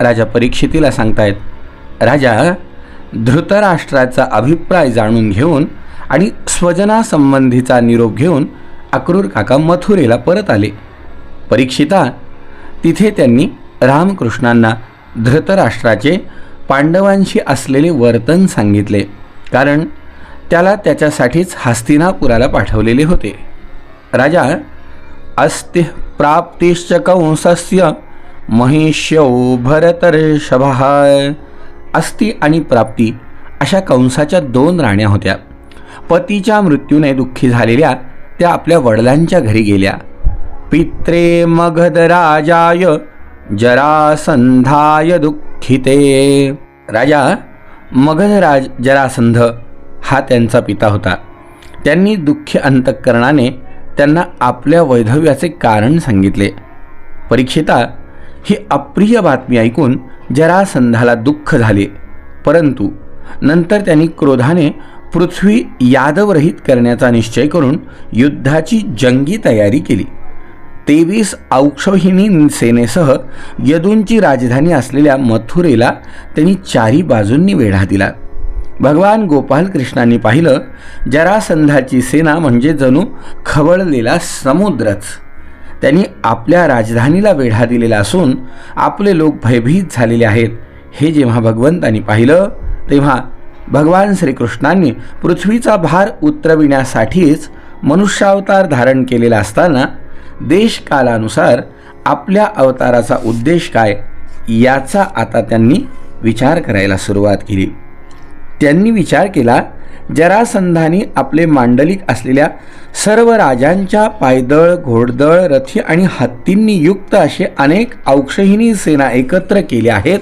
राजा परीक्षितीला सांगतायत राजा धृतराष्ट्राचा अभिप्राय जाणून घेऊन आणि स्वजनासंबंधीचा निरोप घेऊन अक्रूर काका मथुरेला परत आले. परीक्षिता तिथे त्यांनी रामकृष्णांना धृतराष्ट्राचे पांडवांशी असलेले वर्तन सांगितले कारण त्याला त्याच्यासाठीच हस्तिनापुराला पाठवलेले होते. राजा अस्ति प्राप्तिश्च कंसस्य महिष्यौ भरतर्षभः। अस्ति आणि प्राप्ती अशा कंसाच्या दोन राण्या होत्या. पतीच्या मृत्यूने दुःखी झालेल्या त्या आपल्या वडिलांच्या घरी गेल्या. पित्रे मगधराजाय जरासंधाय दुःखिते. राजा मगधराज जरासंध हा त्यांचा पिता होता. त्यांनी दुःखी अंतःकरणाने त्यांना आपल्या वैधव्याचे कारण सांगितले. परीक्षिता ही अप्रिय बातमी ऐकून जरासंधाला दुःख झाले. परंतु नंतर त्यांनी क्रोधाने पृथ्वी यादवरहित करण्याचा निश्चय करून युद्धाची जंगी तयारी केली. तेवीस औक्षहिणी सेनेसह यदूंची राजधानी असलेल्या मथुरेला त्यांनी चारी बाजूंनी वेढा दिला. भगवान गोपालकृष्णांनी पाहिलं जरासंधाची सेना म्हणजे जणू खवळलेला समुद्रच. त्यांनी आपल्या राजधानीला वेढा दिलेला असून आपले लोक भयभीत झालेले आहेत. हे जेव्हा भगवंतांनी पाहिलं तेव्हा भगवान श्रीकृष्णांनी पृथ्वीचा भार उतरविण्यासाठीच मनुष्यावतार धारण केलेला असताना देशकालानुसार आपल्या अवताराचा उद्देश काय याचा आता त्यांनी विचार करायला सुरुवात केली. त्यांनी विचार केला जरासंधानी आपले मांडलिक असलेल्या सर्व राजांच्या पायदळ घोडदळ रथी आणि हत्तींनी युक्त असे अनेक औक्षहिणी सेना एकत्र केल्या आहेत.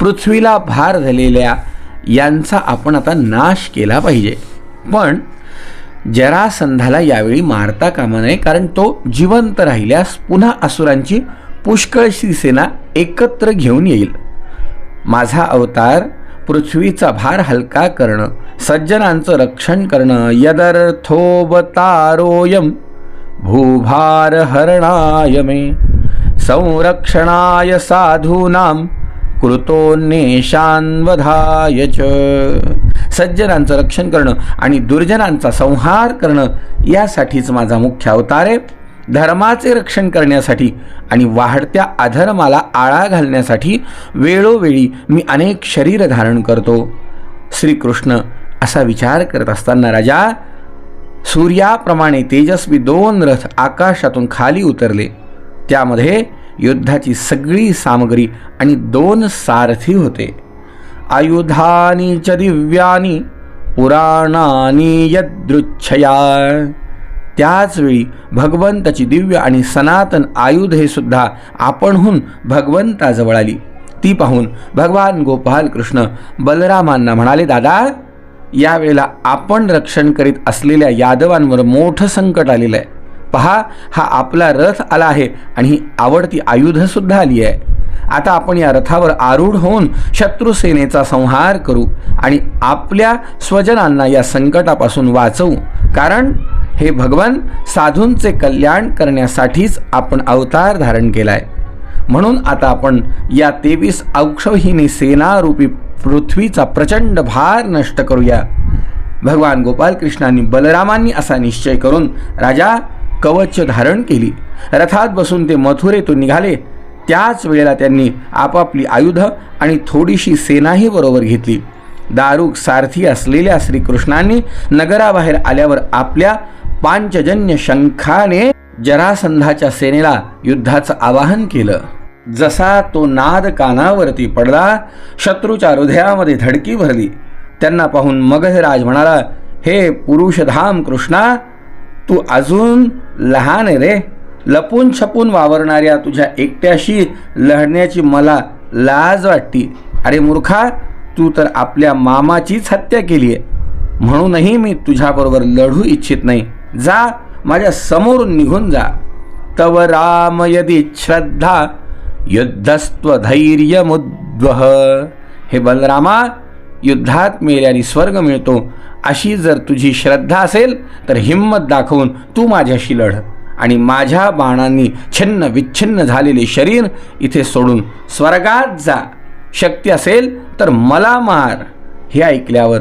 पृथ्वीला भार झालेल्या यांचा आपण आता नाश केला पाहिजे. पण जरासंधाला यावेळी मारता कामा नये कारण तो जिवंत राहिल्यास पुन्हा असुरांची पुष्कळशी सेना एकत्र घेऊन येईल. माझा अवतार पृथ्वीचा भार हलका करणं सज्जनांचं रक्षण करणं यदर्थोबतारोयम भूभार हरणाय मे संरक्षणाय साधूनाम कृतोन्नेशान्वधाय च। सज्जनांचं रक्षण करणं आणि दुर्जनांचा संहार करणं यासाठीच माझा मुख्य अवतार आहे. धर्माचे रक्षण करण्यासाठी आणि वाढत्या अधर्माला आळा घालण्यासाठी वेळोवेळी मी अनेक शरीर धारण करतो. श्रीकृष्ण असा विचार करत असताना राजा सूर्याप्रमाणे तेजस्वी दोन रथ आकाशातून खाली उतरले. त्यामध्ये युद्धाची सगळी सामग्री आणि दोन सारथी होते. आयुधानी च दिव्यानी पुराणानी यदृच्छया. त्याचवेळी भगवंताची दिव्य आणि सनातन आयुधे सुद्धा आपणहून भगवंताजवळ आली. ती पाहून भगवान गोपाल कृष्ण बलरामांना म्हणाले दादा यावेळेला आपण रक्षण करीत असलेल्या यादवांवर मोठं संकट आलेलं आहे. पहा हा आपला रथ आला आहे आणि ही आवडती आयुधसुद्धा आली आहे. आता आपण या रथावर आरूढ होऊन शत्रुसेनेचा संहार करू आणि आपल्या स्वजनांना या संकटापासून वाचवू. कारण हे भगवान साधूंचे कल्याण करण्यासाठीच आपण अवतार धारण केला आहे म्हणून आता आपण या तेवीस औक्षहिनी सेनारूपी पृथ्वीचा प्रचंड भार नष्ट करूया. भगवान गोपालकृष्णांनी बलरामांनी असा निश्चय करून राजा कवच धारण केली. रथात बसून ते मथुरेतून निघाले. त्याच वेळेला त्यांनी आपापली आयुध आणि थोडीशी सेनाही बरोबर घेतली. दारुक सारथी असलेल्या श्रीकृष्णांनी नगराबाहेर आल्यावर आपल्या पांचजन्य शंखाने जरासंधाच्या सेनेला युद्धाचं आवाहन केलं. जसा तो नाद कानावरती पडला शत्रूच्या हृदयामध्ये धडकी भरली. त्यांना पाहून मगधराज म्हणाला हे पुरुषधाम कृष्णा तू अजून लहान आहे रे. लपून छपून वावरणाऱ्या तुझ्या एकट्याशी लढण्याची मला लाज वाटती. अरे मूर्खा तू तर आपल्या मामाचीच हत्या केली आहे म्हणूनही मी तुझ्याबरोबर लढू इच्छित नाही. जा माझ्यासमोर निघून जा. तव राम यदि श्रद्धा युद्धस्त्वधैर्यमुद्वह हे बलरामा युद्धात मेल्याने स्वर्ग मिळतो. अशी जर तुझी श्रद्धा असेल तर हिंमत दाखवून तू माझ्याशी लढ. आणि माझ्या बाणांनी छिन्न विच्छिन्न झालेले शरीर इथे सोडून स्वर्गात जा. शक्ती असेल तर मला मार. हे ऐकल्यावर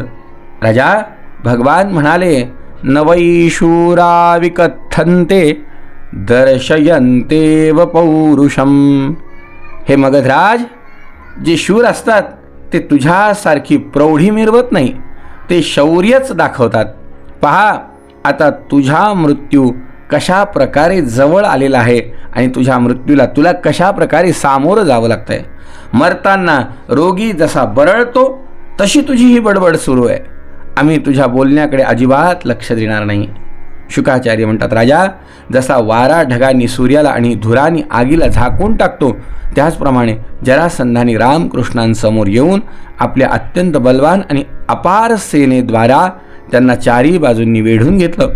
राजा भगवान म्हणाले नवैशूरा विकथन्ते व पौरुषम। हे मगधराज जे शूर असतात ते तुझ्यासारखी प्रौढी मिरवत नाही ते शौर्यच दाखवतात. पहा आता तुझा मृत्यू कशा प्रकारे जवळ आलेला आहे आणि तुझ्या मृत्यूला तुला कशा प्रकारे सामोरं जावं लागतंय? मरताना रोगी जसा बरळतो तशी तुझी ही बडबड सुरू आहे. आम्ही तुझ्या बोलण्याकडे अजिबात लक्ष देणार नाही. शुकाचार्य म्हणतात राजा जसा वारा ढगांनी सूर्याला आणि धुरानी आगीला झाकून टाकतो त्याचप्रमाणे जरासंधाने रामकृष्णांसमोर येऊन आपल्या अत्यंत बलवान आणि अपार सेनेद्वारा त्यांना चारही बाजूंनी वेढून घेतलं.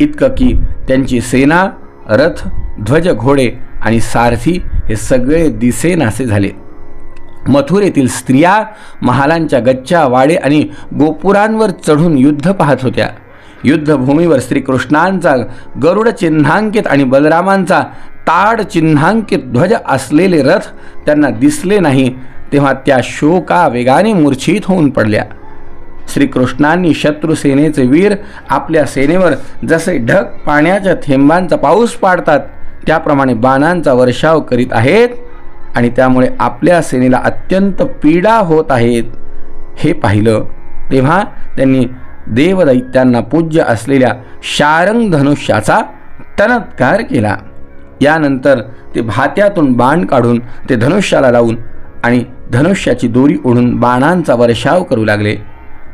इतकं की त्यांची सेना रथ ध्वज घोडे आणि सारथी हे सगळे दिसेनासे झाले. मथुरेतील स्त्रिया महालांच्या गच्च्या वाडे आणि गोपुरांवर चढून युद्ध पाहत होत्या. युद्धभूमीवर श्रीकृष्णांचा गरुड चिन्हांकित आणि बलरामांचा ताड चिन्हांकित ध्वज असलेले रथ त्यांना दिसले नाही तेव्हा त्या शोका वेगाने मूर्छित होऊन पडल्या. श्रीकृष्णांनी शत्रुसेनेचे वीर आपल्या सेनेवर जसे ढग पाण्याच्या थेंबांचा पाऊस पाडतात त्याप्रमाणे बाणांचा वर्षाव करीत आहेत. आणि त्यामुळे आपल्या सेनेला अत्यंत पीडा होत आहेत. हे पाहिलं तेव्हा त्यांनी देवदैत्यांना पूज्य असलेल्या शारंग धनुष्याचा तनत्कार केला. यानंतर ते भात्यातून बाण काढून ते धनुष्याला लावून आणि धनुष्याची दोरी ओढून बाणांचा वर्षाव करू लागले.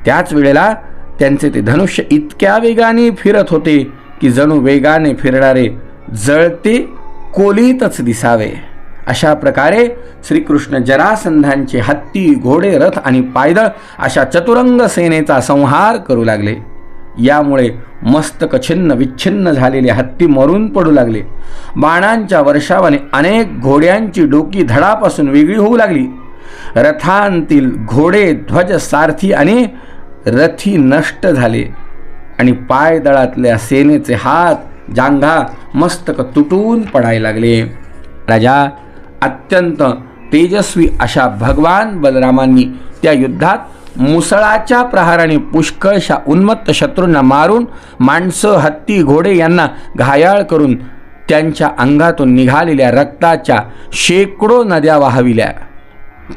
त्याच वेळेला त्यांचे ते धनुष्य इतक्या वेगाने फिरत होते की जणू वेगाने फिरणारे जळते कोलीतच दिसावे. अशा प्रकारे श्रीकृष्ण जरासंधांचे हत्ती घोडे रथ आणि पायदळ अशा चतुरंग सेनेचा संहार करू लागले. यामुळे मस्तक छिन्न विच्छिन्न झालेले हत्ती मरून पडू लागले. बाणांच्या वर्षावाने अनेक घोड्यांची डोकी धडापासून वेगळी होऊ लागली. रथांतील घोडे ध्वज सारथी आणि रथी नष्ट झाले आणि पायदळातल्या सेनेचे हात जांघा मस्तक तुटून पडायला लागले. राजा अत्यंत तेजस्वी अशा भगवान बलरामांनी त्या युद्धात मुसळाच्या प्रहाराने पुष्कळशा उन्मत्त शत्रूंना मारून माणसं हत्ती घोडे यांना घायाळ करून त्यांच्या अंगातून निघालेल्या रक्ताच्या शेकडो नद्या वाहविल्या.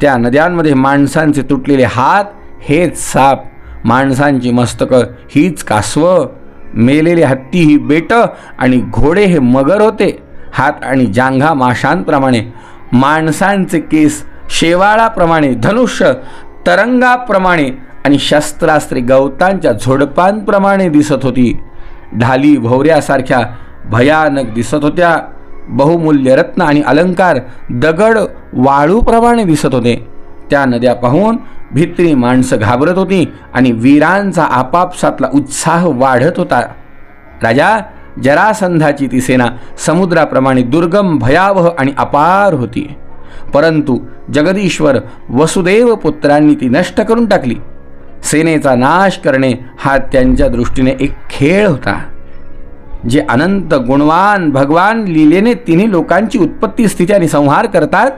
त्या नद्यांमध्ये माणसांचे तुटलेले हात हेच साप माणसांची मस्तकं हीच कासवं मेलेले हत्ती ही बेटं आणि घोडे हे मगर होते. हात आणि जांघा माशांप्रमाणे माणसांचे केस शेवाळाप्रमाणे धनुष्य तरंगाप्रमाणे आणि शस्त्रास्त्रे गवतांच्या झोडपांप्रमाणे दिसत होती. ढाली भोवऱ्यासारख्या भयानक दिसत होत्या. बहुमूल्य रत्न आणि अलंकार दगड वाळूप्रमाणे दिसत होते. त्या नद्या पाहून भित्री माणसं घाबरत होती आणि वीरांचा आपापसातला उत्साह वाढत होता. राजा जरासंधाची ती सेना समुद्राप्रमाणे दुर्गम भयावह आणि अपार होती. परंतु जगदीश्वर वसुदेव पुत्रांनी ती नष्ट करून टाकली. सेनेचा नाश करणे हा त्यांच्या दृष्टीने एक खेळ होता जे अनंत गुणवान भगवान लीलेने तिन्ही लोकांची उत्पत्ती स्थिती आणि संहार करतात.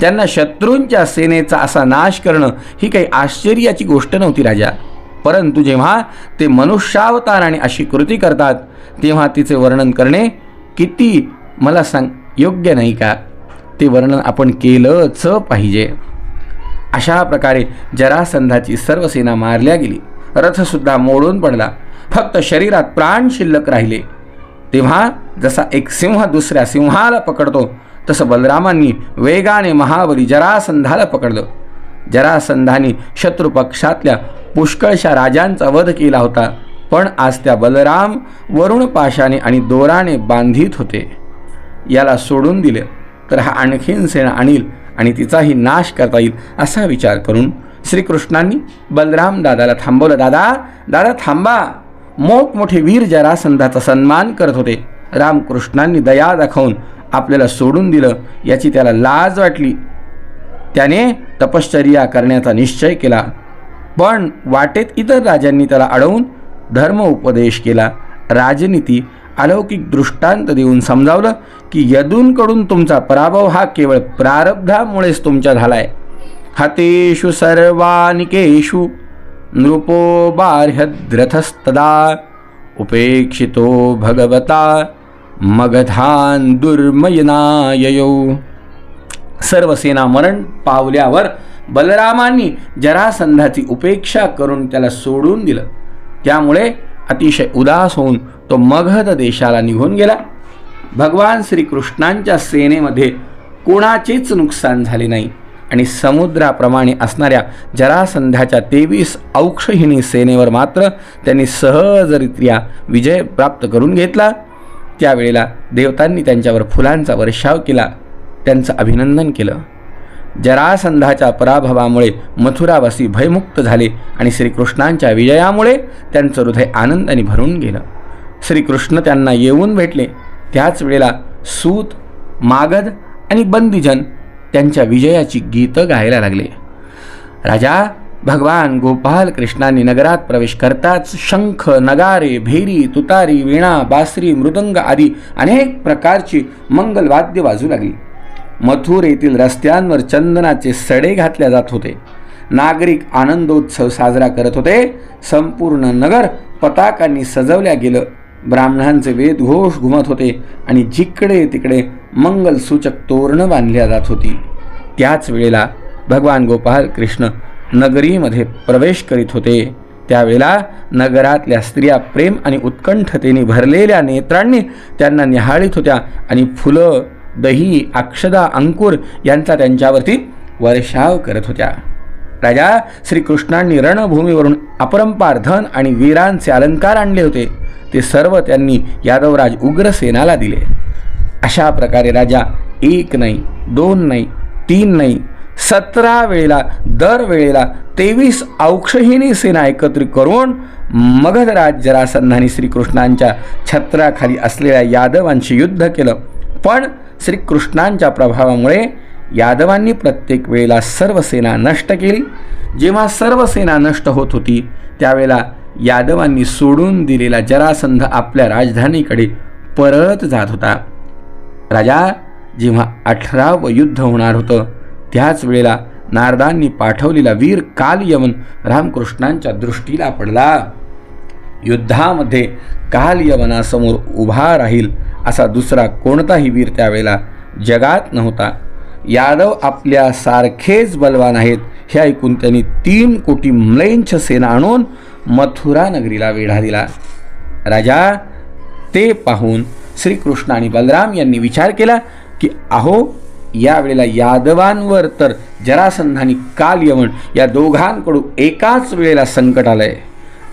त्यांना शत्रूंच्या सेनेचा असा नाश करणं ही काही आश्चर्याची गोष्ट नव्हती राजा. परंतु जेव्हा ते मनुष्यावतार आणि अशी कृती करतात तेव्हा तिचे वर्णन करणे किती मला सांग योग्य नाही का? ते वर्णन आपण केलंच पाहिजे. अशा प्रकारे जरासंधाची सर्व सेना मारल्या गेली. रथसुद्धा मोडून पडला. फक्त शरीरात प्राण शिल्लक राहिले. तेव्हा जसा एक सिंह दुसऱ्या सिंहाला पकडतो तसं बलरामांनी वेगाने महाबली जरासंधाला पकडलं. जरासंधाने शत्रुपक्षातल्या पुष्कळशा राजांचा वध केला होता. पण आज त्या बलराम वरुण पाशाने आणि दोराने बांधित होते. याला सोडून दिले तर हा आणखीन सेना आणील आणि तिचाही नाश करता येईल असा विचार करून श्रीकृष्णांनी बलराम दादाला थांबवलं. दादा दादा थांबा. मोठमोठे वीर जरासंधाचा सन्मान करत होते. रामकृष्णांनी दया दाखवून आपल्याला सोडून दिलं याची त्याला लाज वाटली. त्याने तपश्चर्या करण्याचा निश्चय केला. पण वाटेत इतर राजांनी त्याला अडवून धर्म उपदेश केला. राजनीती अलौकिक दृष्टांत देऊन समजावलं की यदूंकडून तुमचा पराभव हा केवळ प्रारब्धामुळेच तुमच्या झालाय. हतेषु सर्वानिकेषु नृपो बाह्यद्रथस्तदा उपेक्षितो भगवता मगधान दुर्मयनाययौ। सर्व सेना मरण पावल्यावर बलरामांनी जरासंधाची उपेक्षा करून त्याला सोडून दिलं. त्यामुळे अतिशय उदास होऊन तो मगध देशाला निघून गेला. भगवान श्रीकृष्णांच्या सेनेमध्ये कोणाचेच नुकसान झाले नाही आणि समुद्राप्रमाणे असणाऱ्या जरासंध्याच्या तेवीस औक्षहिणी सेनेवर मात्र त्यांनी सहजरित्या विजय प्राप्त करून घेतला. त्यावेळेला देवतांनी त्यांच्यावर फुलांचा वर्षाव केला. त्यांचं अभिनंदन केलं. जरासंधाच्या पराभवामुळे मथुरावासी भयमुक्त झाले आणि श्रीकृष्णांच्या विजयामुळे त्यांचं हृदय आनंदाने भरून गेलं. श्रीकृष्ण त्यांना येऊन भेटले. त्याच वेळेला सूत मागध आणि बंदीजन त्यांच्या विजयाची गीतं गायला लागले. राजा भगवान गोपाल कृष्णांनी नगरात प्रवेश करताच शंख नगारे भेरी तुतारी वीणा बासरी मृदंग आदी अनेक प्रकारची मंगलवाद्य वाजू लागली. मथुर येथील रस्त्यांवर चंदनाचे सडे घातल्या जात होते. नागरिक आनंदोत्सव साजरा करत होते. संपूर्ण नगर पताकांनी सजवल्या गेलं. ब्राह्मणांचे वेदघोष घुमत होते आणि जिकडे तिकडे मंगलसूचक तोरणं बांधल्या जात होती. त्याच वेळेला भगवान गोपाल कृष्ण नगरीमध्ये प्रवेश करीत होते. त्यावेळेला नगरातल्या स्त्रिया प्रेम आणि उत्कंठतेने भरलेल्या नेत्रांनी त्यांना निहाळीत होत्या आणि फुलं दही अक्षदा अंकुर यांचा त्यांच्यावरती वर्षाव करत होत्या. राजा श्रीकृष्णांनी रणभूमीवरून अपरंपार धन आणि वीरांचे अलंकार आणले होते. ते सर्व त्यांनी यादवराज उग्रसेनाला दिले. अशा प्रकारे राजा एक नाही दोन नाही तीन नाही सतरा वेळेला दर वेळेला तेवीस औक्षहिणी सेना एकत्रित करून मगधराज जरासंधानी श्रीकृष्णांच्या छत्राखाली असलेल्या यादवांशी युद्ध केलं. पण श्रीकृष्णांच्या प्रभावामुळे यादवांनी प्रत्येक वेळेला सर्व सेना नष्ट केली. जेव्हा सर्व सेना नष्ट होत होती त्यावेळेला यादवांनी सोडून दिलेला जरासंध आपल्या राजधानीकडे परत जात होता. राजा जेव्हा अठरावं युद्ध होणार होतं त्याच वेळेला नारदांनी पाठवलेला वीर कालयवन रामकृष्णांच्या दृष्टीला पडला. युद्धामध्ये कालयवनासमोर उभा राहील असा दुसरा कोणताही वीर त्यावेळेला जगात नव्हता. यादव आपल्या सारखेच बलवान आहेत हे ऐकून त्यांनी तीन कोटी म्लेंछ सेना आणून मथुरा नगरीला वेढा दिला. राजा ते पाहून श्रीकृष्ण आणि बलराम यांनी विचार केला की अहो यावेळेला यादवांवर तर जरासंधानी काल यवन या दोघांकडून एकाच वेळेला संकट आलंय.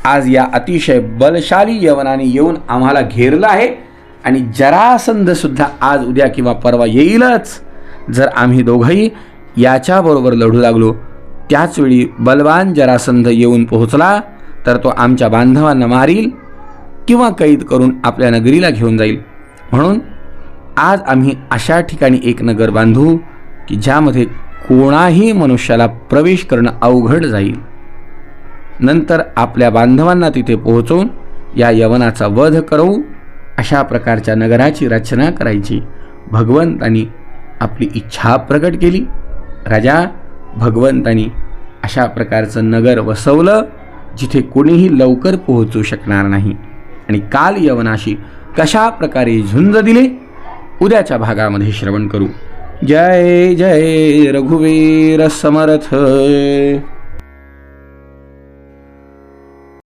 आज या अतिशय बलशाली यवनाने येऊन आम्हाला घेरलं आहे आणि जरासंध सुद्धा आज उद्या किंवा परवा येईलच. जर आम्ही दोघंही याच्याबरोबर लढू लागलो त्याचवेळी बलवान जरासंध येऊन पोहोचला तर तो आमच्या बांधवांना मारील किंवा कैद करून आपल्या नगरीला घेऊन जाईल. म्हणून आज आम्ही अशा ठिकाणी एक नगर बांधू की ज्यामध्ये कोणाही मनुष्याला प्रवेश करणं अवघड जाईल. नंतर आपल्या बांधवांना तिथे पोहोचवून या यवनाचा वध करू अशा प्रकारच्या नगराची रचना करायची. भगवंतांनी आपली इच्छा प्रकट केली. राजा भगवंतानी अशा प्रकारचं नगर वसवलं जिथे कोणीही लवकर पोहोचू शकणार नाही. आणि काल यवनाशी कशा प्रकारे झुंज दिले उद्याच्या भागामध्ये श्रवण करू. जय जय रघुवीर समर्थ.